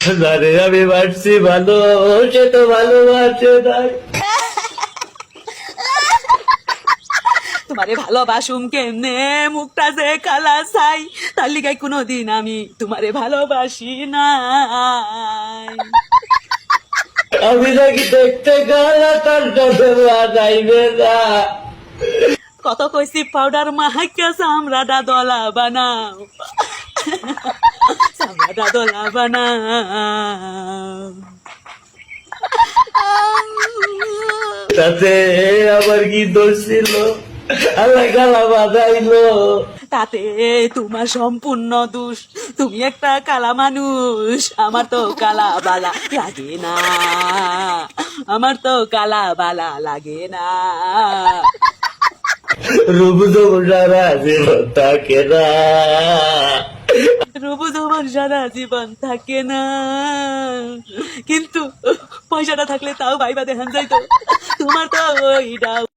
আরে আমি বাড়ছি ভালো সে তো ভালোবাসে নাই তোমারে ভালোবাসুম কেমনে? মুখটা যে কালা চাই তার লিগাই কোনোদিন আমি তোমারে ভালোবাসি না আমি নাকি দেখতে গেলে তার সাথে বাজাইবে না কত কইছি পাউডার মাহাইকে চামড়াটা দলা বানাও। চামড়াটা দলা বানাও তাতে আমার কি দোষ ছিল? আল্লাহ তাতে তোমার সম্পূর্ণ দোষ। তুমি একটা কালা মানুষ। আমার তো কালা বালা লাগে না। আমার তো কালা বালা লাগে না। রূপ সারা জীবন না রবু তোমার সারা জীবন থাকে না। কিন্তু পয়সাটা থাকলে তাও ভাইবা দেখান যাইতো। তোমার তো ওইটা